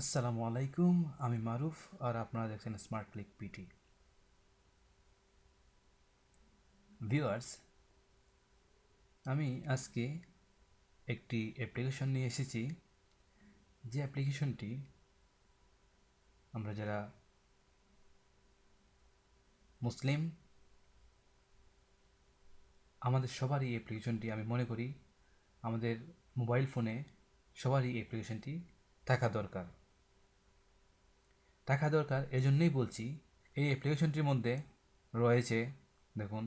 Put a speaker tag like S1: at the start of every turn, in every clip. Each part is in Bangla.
S1: আসসালামু আলাইকুম, আমি মারুফ আর আপনারা দেখছেন স্মার্ট ক্লিক পিটি ভিউয়ার্স আমি আজকে একটি অ্যাপ্লিকেশন নিয়ে এসেছি। যে অ্যাপ্লিকেশনটি আমরা যারা মুসলিম, আমাদের সবারই অ্যাপ্লিকেশনটি আমি মনে করি, আমাদের মোবাইল ফোনে সবারই অ্যাপ্লিকেশনটি থাকা দরকার। থাকা দরকার, এজন্যই বলছি, এই অ্যাপ্লিকেশনটির মধ্যে রয়েছে, দেখুন,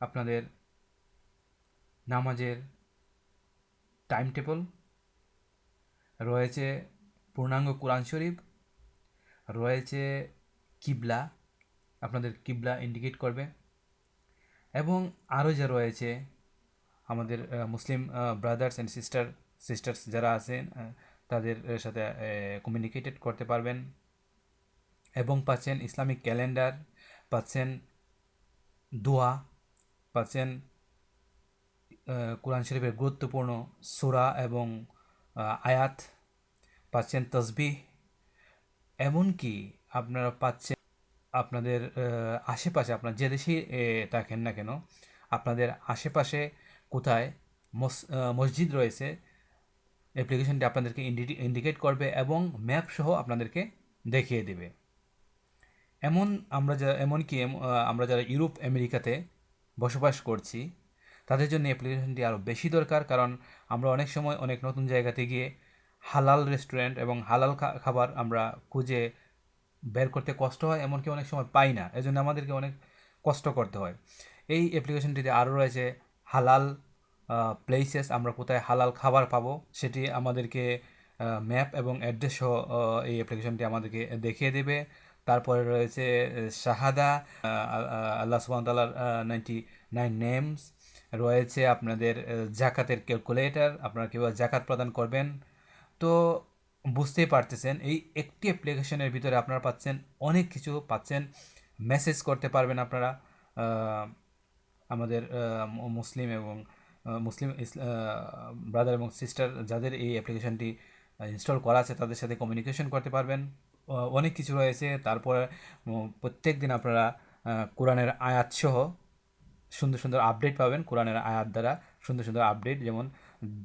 S1: আপনাদের নামাজের টাইম টেবল রয়েছে পূর্ণাঙ্গ কোরআন শরীফ, রয়েছে কিবলা, আপনাদের কিবলা ইন্ডিকেট করবে, এবং আরও যা রয়েছে, আমাদের Muslim brothers and sister sisters যারা আছেন তাদের সাথে কমিউনিকেটেড করতে পারবেন। এবং পাচ্ছেন ইসলামিক ক্যালেন্ডার, পাচ্ছেন দোয়া, পাচ্ছেন কোরআন শরীফের গুরুত্বপূর্ণ সূরা এবং আয়াত, পাচ্ছেন তসবিহ। এমনকি আপনারা পাচ্ছেন আপনাদের আশেপাশে, আপনার যে দেশেই থাকেন না কেন, আপনাদের আশেপাশে কোথায় মস- মসজিদ রয়েছে অ্যাপ্লিকেশনটি আপনাদেরকে ইন্ডিকেট করবে এবং ম্যাপ সহ আপনাদেরকে দেখিয়ে দেবে। এমন আমরা যা এমনকি এম- আমরা যারা ইউরোপ, আমেরিকাতে বসবাস করছি, তাদের জন্য অ্যাপ্লিকেশনটি আরও বেশি দরকার কারণ আমরা অনেক সময় অনেক নতুন জায়গাতে গিয়ে হালাল রেস্টুরেন্ট এবং হালাল খাবার আমরা খুঁজে বের করতে কষ্ট হয়, এমনকি অনেক সময় পাই না। এজন্য আমাদেরকে অনেক কষ্ট করতে হয়। এই অ্যাপ্লিকেশনটিতে আরও রয়েছে হালাল প্লেসেস আমরা কোথায় হালাল খাবার পাবো সেটি আমাদেরকে ম্যাপ এবং অ্যাড্রেস সহ এই অ্যাপ্লিকেশনটি আমাদেরকে দেখিয়ে দেবে। তারপরে রয়েছে শাহাদা আল্লাহ সুবাহ তাল্লার নাইনটি নাইন নেমস রয়েছে আপনাদের জাকাতের ক্যালকুলেটর আপনারা কীভাবে জাকাত প্রদান করবেন। তো বুঝতেই পারতেছেন, এই একটি অ্যাপ্লিকেশনের ভিতরে আপনারা পাচ্ছেন, অনেক কিছু পাচ্ছেন। মেসেজ করতে পারবেন আপনারা আমাদের মুসলিম এবং মুসলিম ব্রাদার এবং সিস্টার যাদের এই অ্যাপ্লিকেশনটি ইনস্টল করা আছে, তাদের সাথে কমিউনিকেশন করতে পারবেন। অনেক কিছু রয়েছে। তারপরে প্রত্যেক দিন আপনারা কোরআনের আয়াত সহ সুন্দর সুন্দর আপডেট পাবেন। কোরআনের আয়াত দ্বারা সুন্দর সুন্দর আপডেট যেমন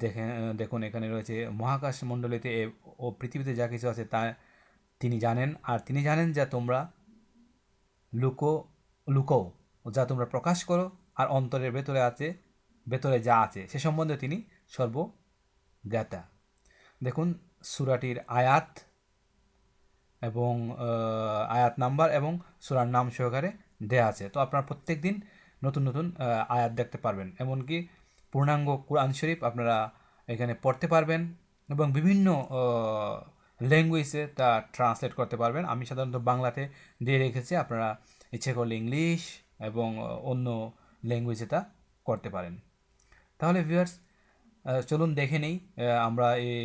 S1: দেখে দেখুন, এখানে রয়েছে, মহাকাশ মণ্ডলীতে ও পৃথিবীতে যা কিছু আছে তা তিনি জানেন। আর তিনি জানেন যা তোমরা লুকো লুকো, যা তোমরা প্রকাশ করো, আর অন্তরের ভেতরে আছে ভেতরে যা আছে, সে সম্বন্ধে তিনি সর্বজ্ঞাতা। দেখুন, সুরাটির আয়াত এবং আয়াত নাম্বার এবং সুরার নাম সহকারে দেয়া আছে। তো আপনারা প্রত্যেক দিন নতুন নতুন আয়াত দেখতে পারবেন। এমনকি পূর্ণাঙ্গ কোরআন শরীফ আপনারা এখানে পড়তে পারবেন এবং বিভিন্ন ল্যাঙ্গুয়েজে তা ট্রান্সলেট করতে পারবেন। আমি সাধারণত বাংলাতে দিয়ে রেখেছি, আপনারা ইচ্ছে করলে ইংলিশ এবং অন্য ল্যাঙ্গুয়েজে তা করতে পারেন। তাহলে ভিউয়ার্স চলুন দেখে নেই আমরা এই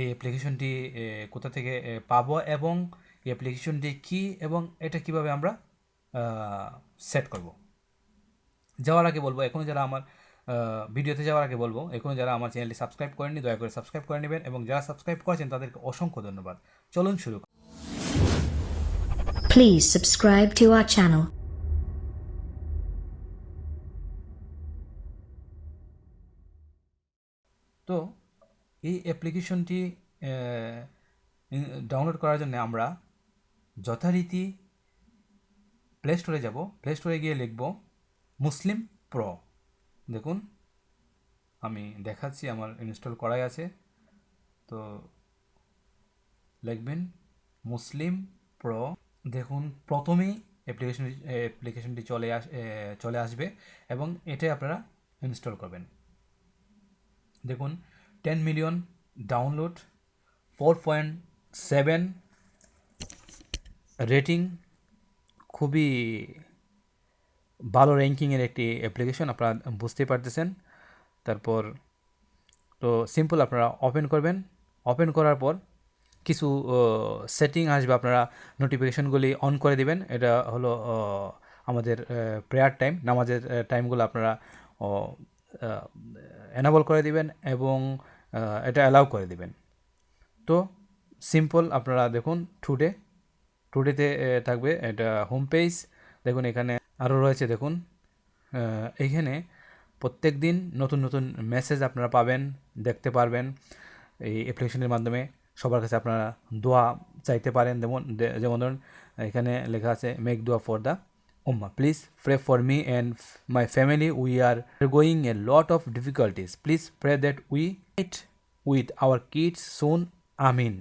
S1: এই অ্যাপ্লিকেশনটি কোথা থেকে পাবো এবং এই অ্যাপ্লিকেশনটি কী এবং এটা কীভাবে আমরা সেট করব। যাওয়ার আগে বলব এখনও যারা আমার ভিডিওতে যাওয়ার আগে বলব এখনও যারা আমার চ্যানেলটি সাবস্ক্রাইব করেননি, দয়া করে সাবস্ক্রাইব করে নেবেন এবং যারা সাবস্ক্রাইব করেছেন, তাদেরকে অসংখ্য ধন্যবাদ। চলুন শুরু করি।
S2: Please subscribe to our
S1: তো এই অ্যাপ্লিকেশনটি ডাউনলোড করার জন্য আমরা যথারীতি প্লে স্টোরে যাব। প্লে স্টোরে গিয়ে লিখব মুসলিম প্রো দেখুন, আমি দেখাচ্ছি, আমার ইনস্টল করাই আছে। তো লিখবেন মুসলিম প্রো দেখুন, প্রথমেই অ্যাপ্লিকেশন অ্যাপ্লিকেশনটি চলে আস চলে আসবে এবং এটাই আপনারা ইনস্টল করবেন। দেখুন ten million download four point seven rating খুবই ভালো র্যাঙ্কিংয়ের একটি অ্যাপ্লিকেশন আপনারা বুঝতেই পারতেছেন। তারপর, তো সিম্পল আপনারা ওপেন করবেন। ওপেন করার পর কিছু সেটিং আসবে, আপনারা নোটিফিকেশনগুলি অন করে দিবেন। এটা হলো আমাদের প্রেয়ার টাইম নামাজের টাইমগুলো আপনারা এনাবল করে দিবেন এবং এটা অ্যালাউ করে দিবেন। তো সিম্পল আপনারা দেখুন টুডে টুডেতে থাকবে এটা হোম পেজ দেখুন এখানে আরও রয়েছে দেখুন এইখানে প্রত্যেক দিন নতুন নতুন মেসেজ আপনারা পাবেন, দেখতে পারবেন এই অ্যাপ্লিকেশনের মাধ্যমে। সবার কাছে আপনারা দোয়া চাইতে পারেন। যেমন যেমন ধরুন, এখানে লেখা আছে মেক দোয়া for the Umma please pray for me and my family we are going a lot of difficulties please pray that we eat with our kids soon আমিন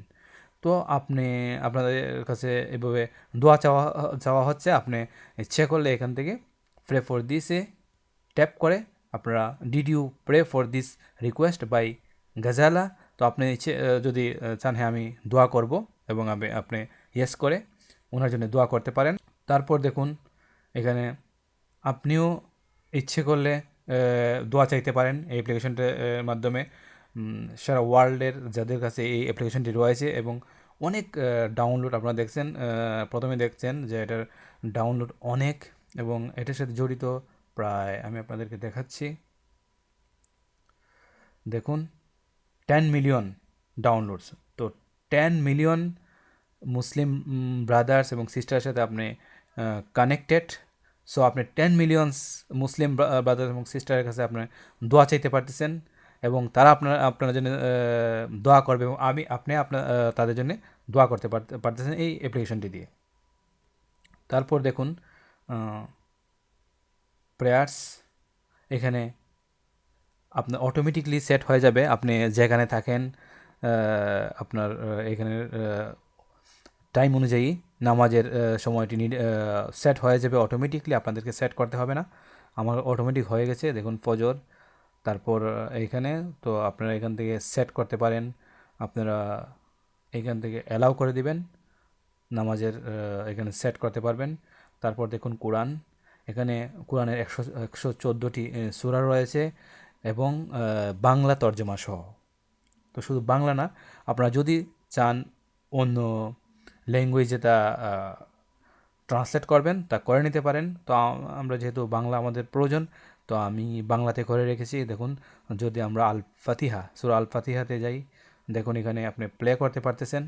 S1: তো আপনি, আপনাদের কাছে এভাবে দোয়া চাওয়া চাওয়া হচ্ছে, আপনি ইচ্ছে করলে এখান থেকে প্রে ফর দিসে ট্যাপ করে। আপনারা did you pray for this request by Ghazala তো আপনি ইচ্ছে, যদি চান হ্যাঁ আমি দোয়া করব এবং আপনি ইয়েস করে, ওনার জন্য দোয়া করতে পারেন। তারপর দেখুন এখানে আপনিও ইচ্ছে করলে দোয়া চাইতে পারেন এই অ্যাপ্লিকেশনটার মাধ্যমে। সারা ওয়ার্ল্ডের যাদের কাছে এই অ্যাপ্লিকেশনটি রয়েছে এবং অনেক ডাউনলোড আপনারা দেখছেন প্রথমে দেখছেন যে এটার ডাউনলোড অনেক এবং এটার সাথে জড়িত প্রায়, আমি আপনাদেরকে দেখাচ্ছি। দেখুন টেন মিলিয়ন ডাউনলোডস তো টেন মিলিয়ন মুসলিম ব্রাদার্স এবং সিস্টারের সাথে আপনি কানেক্টেড সো আপনি টেন মিলিয়নস মুসলিম ব্রাদার্স এবং সিস্টারের কাছে আপনি দোয়া চাইতে পারতেছেন এবং তারা আপনার আপনার জন্য দোয়া করবে এবং আমি, আপনি আপনার তাদের জন্য দোয়া করতে পারতে পারতেছেন এই অ্যাপ্লিকেশনটি দিয়ে। তারপর দেখুন প্রেয়ার্স এখানে আপনার অটোমেটিকলি সেট হয়ে যাবে। আপনি যেখানে থাকেন আপনার এখানে টাইম অনুযায়ী। নামাজের সময়টি সেট হয়ে যাবে অটোমেটিকলি আপনাদেরকে সেট করতে হবে না। আমার অটোমেটিক হয়ে গেছে, দেখুন ফজর, তারপর এইখানে তো আপনারা এখান থেকে সেট করতে পারেন, আপনারা এখান থেকে অ্যালাউ করে দিবেন, নামাজের এখানে সেট করতে পারবেন। তারপর দেখুন কোরআন, এখানে কোরআনের একশো একশো চোদ্দোটি সুরা রয়েছে এবং বাংলা তর্জমা সহ। তো শুধু বাংলা না, আপনারা যদি চান অন্য ল্যাঙ্গুয়েজে তা ট্রান্সলেট করবেন, তা করে নিতে পারেন। তো আমরা যেহেতু বাংলা আমাদের প্রয়োজন, তো আমি বাংলাতে করে রেখেছি। দেখুন, যদি আমরা আল ফাতিহা সুরা আল ফাতিহাতে যাই, দেখুন এখানে আপনি প্লে করতে পারতেছেন।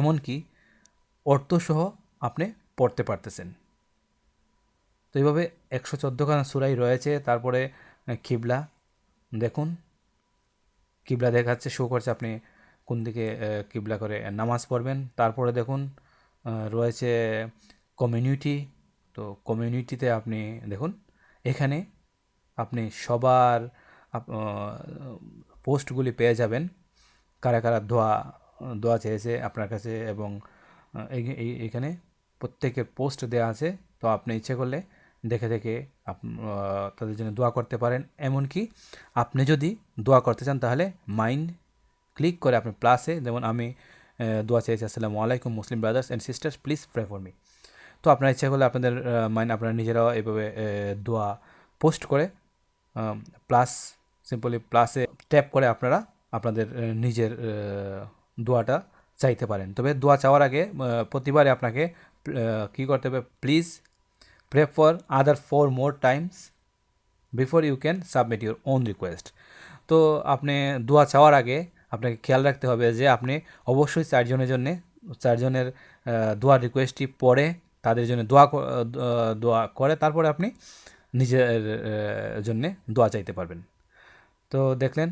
S1: এমনকি অর্থসহ আপনি পড়তে পারতেছেন। তো এইভাবে একশো চোদ্দোখানা সুরাই রয়েছে। তারপরে কিবলা, দেখুন, কিবলা দেখাচ্ছে শো করছে, আপনি কোন দিকে কিবলা করে নামাজ পড়বেন। তারপরে দেখুন রয়েছে কমিউনিটি তো কমিউনিটিতে আপনি দেখুন, এখানে আপনি সবার পোস্টগুলি পেয়ে যাবেন। কারা কারা দোয়া দোয়া চেয়েছে আপনার কাছে এবং এখানে প্রত্যেকের পোস্ট দেওয়া আছে। তো আপনি ইচ্ছে করলে দেখে দেখে তাদের জন্য দোয়া করতে পারেন। এমনকি আপনি যদি দোয়া করতে চান তাহলে মাইন্ড ক্লিক করে আপনি প্লাসে যেমন আমি দোয়া চেয়েছি আসসালামু আলাইকুম Muslim brothers and sisters please pray for me তো আপনার ইচ্ছা করলে আপনাদের মাইন্ড আপনারা নিজেরাও এভাবে দোয়া পোস্ট করে প্লাস সিম্পলি প্লাসে ট্যাপ করে আপনারা আপনাদের নিজের দোয়াটা চাইতে পারেন। তবে দোয়া চাওয়ার আগে প্রতিবারে আপনাকে কী করতে হবে? Please pray for other four more times before you can submit your own request তো আপনি দোয়া চাওয়ার আগে আপনাকে খেয়াল রাখতে হবে যে আপনি অবশ্যই চারজনের জন্যে, চারজনের দোয়ার রিকোয়েস্টটি পড়ে, তাদের জন্য দোয়া দোয়া করে, তারপরে আপনি নিজের জন্যে দোয়া চাইতে পারবেন। তো দেখলেন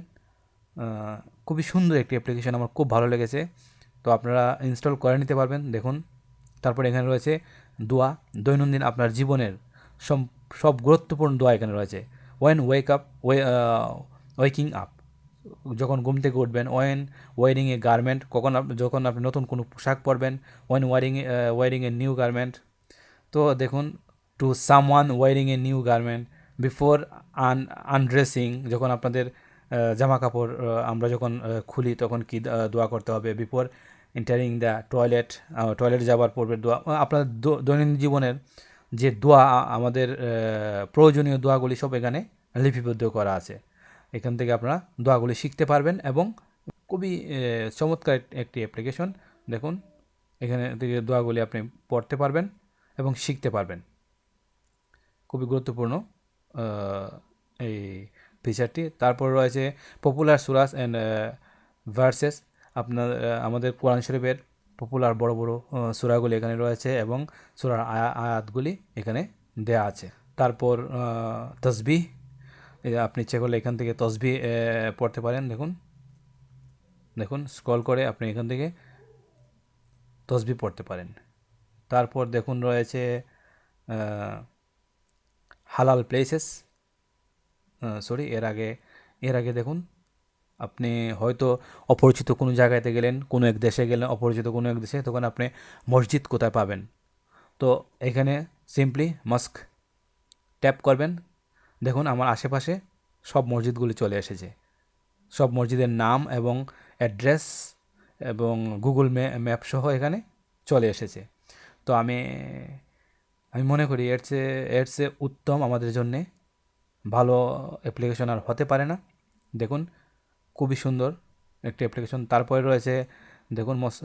S1: খুবই সুন্দর একটি অ্যাপ্লিকেশন আমার খুব ভালো লেগেছে। তো আপনারা ইনস্টল করে নিতে পারবেন, দেখুন। তারপরে এখানে রয়েছে দোয়া, দৈনন্দিন আপনার জীবনের সব সব গুরুত্বপূর্ণ দোয়া এখানে রয়েছে। When wake up way waking up যখন ঘুম থেকে উঠবেন ওয়েন ওয়ারিং এ গার্মেন্ট কখন যখন আপনি নতুন কোনো পোশাক পরবেন when wearing wearing a new garment তো দেখুন to someone wearing a new garment before un undressing যখন আপনাদের জামা কাপড় আমরা যখন খুলি, তখন কি দোয়া করতে হবে? Before entering the toilet toilet যাওয়ার পূর্বে দোয়া আপনার দৈনন্দিন জীবনের যে দোয়া আমাদের প্রয়োজনীয় দোয়াগুলি সব এখানে লিপিবদ্ধ করা আছে। এখান থেকে আপনারা দোয়াগুলি শিখতে পারবেন এবং খুবই চমৎকার একটি অ্যাপ্লিকেশন দেখুন, এখানে থেকে দোয়াগুলি আপনি পড়তে পারবেন এবং শিখতে পারবেন। খুবই গুরুত্বপূর্ণ এই ফিচারটি তারপর রয়েছে পপুলার সুরাস অ্যান্ড ভার্সেস আপনার আমাদের কোরআন শরীফের পপুলার বড় বড় সূরাগুলি এখানে রয়েছে এবং সুরার আয়া- আয়াতগুলি এখানে দেয়া আছে। তারপর তসবি আপনি ইচ্ছে করলে এখান থেকে তসবি পড়তে পারেন, দেখুন। দেখুন স্ক্রল করে আপনি এখান থেকে তসবি পড়তে পারেন। তারপর দেখুন রয়েছে হালাল প্লেসেস সরি এর আগে এর আগে দেখুন, আপনি হয়তো অপরিচিত কোনো জায়গাতে গেলেন, কোনো এক দেশে গেলেন, অপরিচিত কোনো এক দেশে, তখন আপনি মসজিদ কোথায় পাবেন? তো এখানে সিম্পলি মস্ক ট্যাপ করবেন দেখুন, আমার আশেপাশে সব মসজিদগুলি চলে এসেছে। সব মসজিদের নাম এবং অ্যাড্রেস এবং গুগল ম্যাপ সহ এখানে চলে এসেছে। তো আমি আমি মনে করি এর চেয়ে এর চেয়ে উত্তম আমাদের জন্যে ভালো অ্যাপ্লিকেশন আর হতে পারে না। দেখুন, খুবই সুন্দর একটি অ্যাপ্লিকেশন তারপরে রয়েছে, দেখুন, মস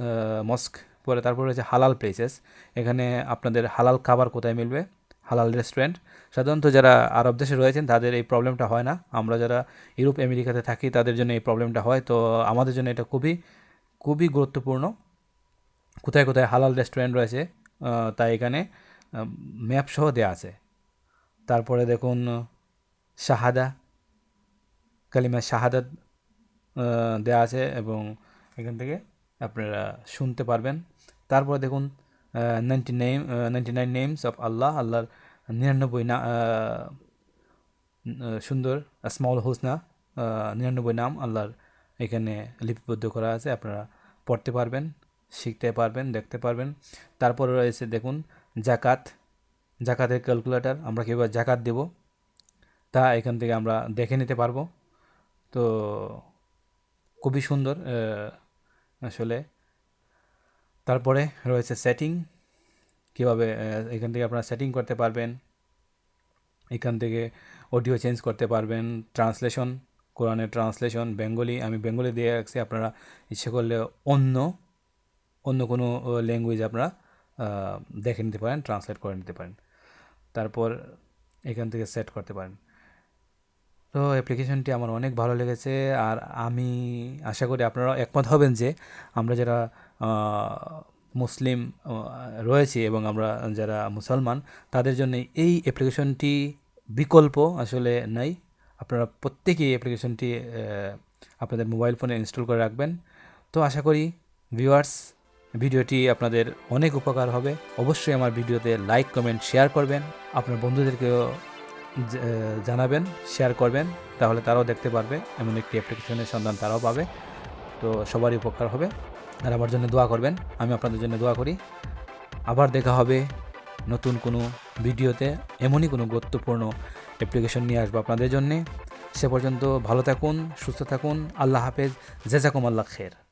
S1: মস্ক, পরে তারপরে রয়েছে হালাল প্লেসেস এখানে আপনাদের হালাল খাবার কোথায় মিলবে? হালাল রেস্টুরেন্ট সাধারণত যারা আরব দেশে রয়েছেন তাদের এই প্রবলেমটা হয় না। আমরা যারা ইউরোপ আমেরিকাতে থাকি তাদের জন্য এই প্রবলেমটা হয়। তো আমাদের জন্য এটা খুবই খুবই গুরুত্বপূর্ণ। কোথায় কোথায় হালাল রেস্টুরেন্ট রয়েছে তাই এখানে ম্যাপ সহ দেওয়া আছে। তারপরে দেখুন শাহাদা কালিমা শাহাদাত আহ, দেওয়া আছে এবং এখান থেকে আপনারা শুনতে পারবেন। তারপরে দেখুন ninety name ninety nine names of Allah আল্লাহর নিরানব্বই না আহ, সুন্দর স্মল হোসনা নিরানব্বই নাম আল্লাহর এখানে লিপিবদ্ধ করা আছে আপনারা পড়তে পারবেন শিখতে পারবেন দেখতে পারবেন। তারপরে রয়েছে দেখুন জাকাত জাকাতের ক্যালকুলেটার আমরা কীভাবে জাকাত দেব? তা এখান থেকে আমরা দেখে নিতে পারব। তো খুবই সুন্দর আসলে তারপরে রয়েছে সেটিং কীভাবে এখান থেকে আপনারা সেটিং করতে পারবেন, এখান থেকে অডিও চেঞ্জ করতে পারবেন ট্রান্সলেশন কোরআনের ট্রান্সলেশন বেঙ্গলি আমি বেঙ্গলি দিয়ে রাখছি, আপনারা ইচ্ছে করলে অন্য অন্য কোনো ল্যাঙ্গুয়েজ আপনারা দেখে নিতে পারেন ট্রান্সলেট করে নিতে পারেন। তারপর এখান থেকে সেট করতে পারেন। তো অ্যাপ্লিকেশনটি আমার অনেক ভালো লেগেছে, আর আমি আশা করি আপনারা একমত হবেন যে আমরা যারা মুসলিম রয়েছে এবং আমরা যারা মুসলমান, তাদের জন্য এই অ্যাপ্লিকেশনটি বিকল্প আসলে নাই। আপনারা প্রত্যেকেই অ্যাপ্লিকেশনটি আপনাদের মোবাইল ফোনে ইনস্টল করে রাখবেন। তো আশা করি ভিউয়ার্স ভিডিওটি আপনাদের অনেক উপকার হবে। অবশ্যই আমার ভিডিওতে লাইক কমেন্ট শেয়ার করবেন। আপনার বন্ধুদেরকেও জানাবেন শেয়ার করবেন। তাহলে তারাও দেখতে পারবে, এমন একটি অ্যাপ্লিকেশনের সন্ধান তারাও পাবে। তো সবারই উপকার হবে। আর আমার জন্য দোয়া করবেন। আমি আপনাদের জন্য দোয়া করি। আবার দেখা হবে নতুন কোনো ভিডিওতে। এমনই কোনো গুরুত্বপূর্ণ অ্যাপ্লিকেশন নিয়ে আসব আপনাদের জন্যে। সে পর্যন্ত ভালো থাকুন, সুস্থ থাকুন। আল্লাহ হাফেজ। জেজাকুম আল্লাহ খের